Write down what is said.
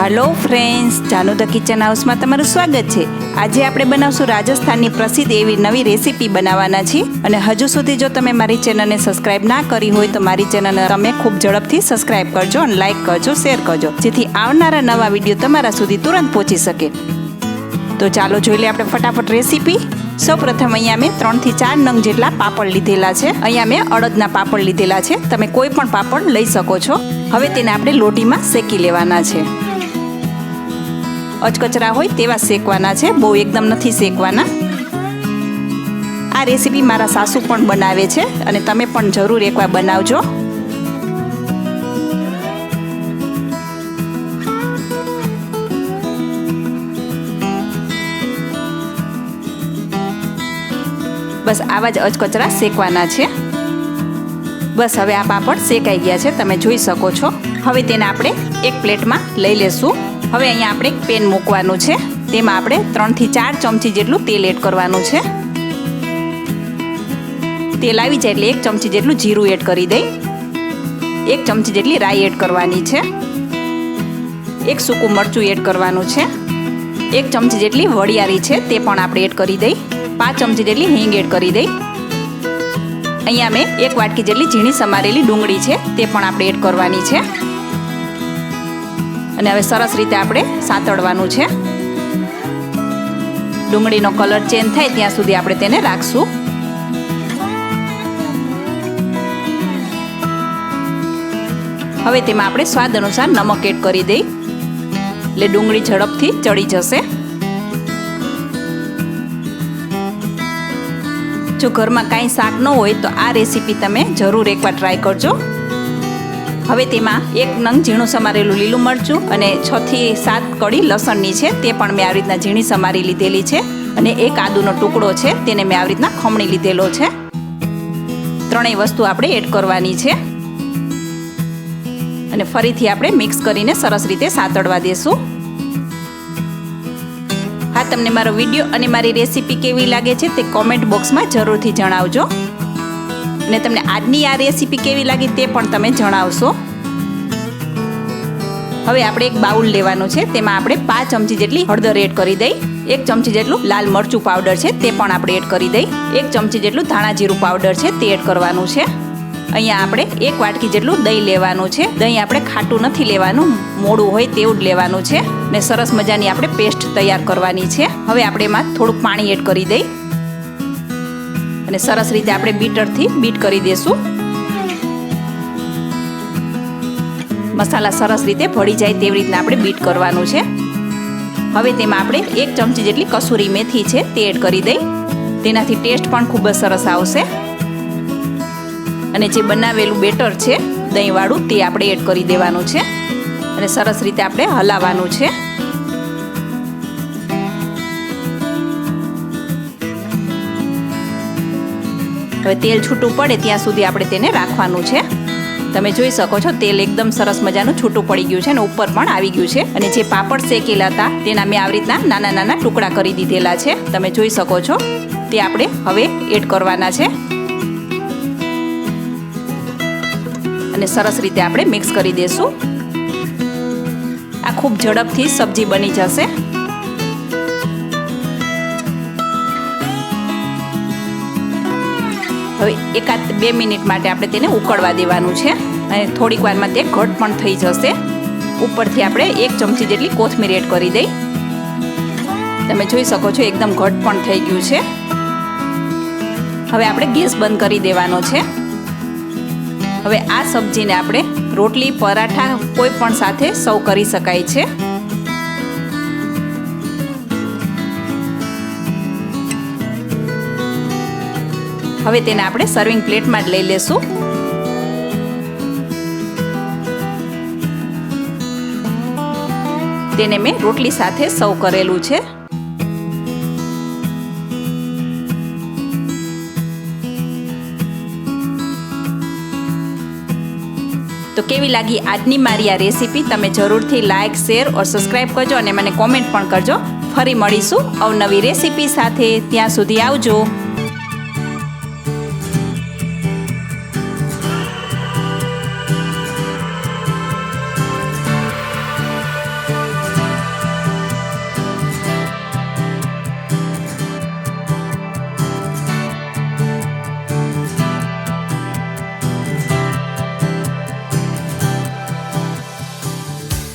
Hello friends Janu the kitchen હાઉસમાં તમારું સ્વાગત છે. આજે આપણે બનાવશું રાજસ્થાનની પ્રસિદ્ધ એવી નવી રેસીપી બનાવવાના છીએ. અને હજુ સુધી જો તમે મારી ચેનલને સબસ્ક્રાઇબ ના કરી હોય તો મારી ચેનલને તમે ખૂબ ઝડપથી સબસ્ક્રાઇબ કરજો અને લાઇક કરજો, શેર કરજો, જેથી આવનારા નવા વીડિયો તમારા સુધી તુરંત પહોંચી શકે. તો ચાલો જોઈ લઈએ આપણે ફટાફટ રેસીપી. સૌપ્રથમ અહીંયા મેં ત્રણથી ચાર નંગ જેટલા પાપડ લીધેલા છે. અહીંયા મેં અડદના પાપડ લીધેલા છે. તમે કોઈ પણ પાપડ લઈ શકો છો. હવે તેને આપણે લોટીમાં શેકી લેવાના છે. અચકચરા હોય તેવા શેકવાના છે. બહુ એકદમ નથી શેકવાના. આ રેસીપી મારા સાસુ પણ બનાવે છે અને તમે પણ જરૂર એકવાર બનાવજો. બસ આવા જ અચકચરા શેકવાના છે. બસ હવે આ પાપડ શેકાઈ ગયા છે. તમે જોઈ શકો છો. હવે તેને આપણે એક પ્લેટમાં લઈ લેશું. હવે અહીંયા આપણે એક પેન મૂકવાનું છે. તેમાં આપણે ત્રણથી ચાર ચમચી જેટલું તેલ એડ કરવાનું છે. તેલ આવી જાય એટલે એક ચમચી જેટલું જીરું એડ કરી દઈ. એક ચમચી જેટલી રાઈ એડ કરવાની છે. એક સૂકું મરચું એડ કરવાનું છે. એક ચમચી જેટલી વડિયારી છે તે પણ આપણે એડ કરી દઈ. પાંચ ચમચી જેટલી હિંગ એડ કરી દઈ. અહીંયા મેં એક વાટકી જેટલી ઝીણી સમારેલી ડુંગળી છે તે પણ આપણે એડ કરવાની છે. અને હવે સરસ રીતે આપણે સાતળવાનું છે. ડુંગળીનો કલર ચેન્જ થાય ત્યાં સુધી આપણે તેને રાખશું. હવે તેમાં આપણે સ્વાદ અનુસાર નમક એડ કરી દઈ. એટલે ડુંગળી ઝડપથી ચડી જશે. જો ઘરમાં કાંઈ શાક ન હોય તો આ રેસીપી તમે જરૂર એકવાર ટ્રાય કરજો. હવે તેમાં એક નંગ ઝીણું સમારેલું લીલું મરચું અને છ થી સાત કડી લસણની છે. તે પણ મેં આવી રીતના ઝીણી સમારી લીધેલી છે અને એક આદુનો ટુકડો છે. તેને મેં આવી રીતના ખમણી લીધેલો છે. ત્રણેય વસ્તુ આપણે એડ કરવાની છે. અને ફરીથી આપણે મિક્સ કરીને સરસ રીતે સાતડવા દેશું. હા, તમને મારો વીડિયો અને મારી રેસીપી કેવી લાગે છે તે કોમેન્ટ બોક્સમાં જરૂરથી જણાવજો. અને તમને આજની આ રેસીપી કેવી લાગી તે પણ તમે જણાવશો. હવે આપણે એક બાઉલ લેવાનું છે, તેમાં આપણે પાંચ ચમચી જેટલી હળદર એડ કરી દઈ, એક ચમચી જેટલું લાલ મરચું પાવડર છે, તે પણ આપણે એડ કરી દઈ, એક ચમચી જેટલું ધાણા જીરું પાવડર છે, તે એડ કરવાનું છે. અહીંયા આપણે એક વાટકી જેટલું દહીં લેવાનું છે, દહીં આપણે ખાટું નથી લેવાનું, મોડું હોય તેવું જ લેવાનું છે, ને સરસ મજાની આપણે પેસ્ટ તૈયાર કરવાની છે. હવે આપણે એમાં થોડુંક પાણી એડ કરી દઈ અને સરસ રીતે આપણે બીટરથી બીટ કરી દેશું. મસાલા સરસ રીતે ભળી જાય તેવી રીતના આપણે બીટ કરવાનું છે. હવે તેમાં આપણે એક ચમચી જેટલી કસૂરી મેથી છે તે એડ કરી દઈ. તેનાથી ટેસ્ટ પણ ખૂબ જ સરસ આવશે. અને જે બનાવેલું બેટર છે દહીંવાળું તે આપણે એડ કરી દેવાનું છે. અને સરસ રીતે આપણે હલાવવાનું છે. હવે તેલ છૂટું પડે ત્યાં સુધી આપણે તેને રાખવાનું છે. તમે જોઈ શકો છો, તેલ એકદમ સરસ મજાનું છૂટું પડી ગયું છે અને ઉપર પણ આવી ગયું છે. અને જે પાપડ શેકેલા હતા, તેના મેં આવી રીતના નાના નાના ટુકડા કરી દીધેલા છે. તમે જોઈ શકો છો, તે આપણે હવે એડ કરવાના છે. અને સરસ રીતે આપણે મિક્સ કરી દઈશું આ ખૂબ ઝડપથી સબ્જી બની જશે. હવે એકાદ બે મિનિટ માટે આપણે તેને ઉકળવા દેવાનું છે અને થોડીક વારમાં તે ઘટ પણ થઈ જશે. ઉપરથી આપણે એક ચમચી જેટલી કોથમીર એડ કરી દઈ. તમે જોઈ શકો છો એકદમ ઘટ પણ થઈ ગયું છે. હવે આપણે ગેસ બંધ કરી દેવાનો છે. હવે આ સબ્જીને આપણે રોટલી, પરાઠા કોઈ પણ સાથે સર્વ કરી શકાય છે. હવે તેને આપણે સર્વિંગ પ્લેટમાં જ લઈ લેશું. તેને મેં રોટલી સાથે સર્વ કરેલું છે. તો કેવી લાગી આજની મારી આ રેસીપી? તમે જરૂરથી લાઇક શેર ઓર સબસ્ક્રાઈબ કરજો અને મને કોમેન્ટ પણ કરજો. ફરી મળીશું અવનવી રેસીપી સાથે. ત્યાં સુધી આવજો.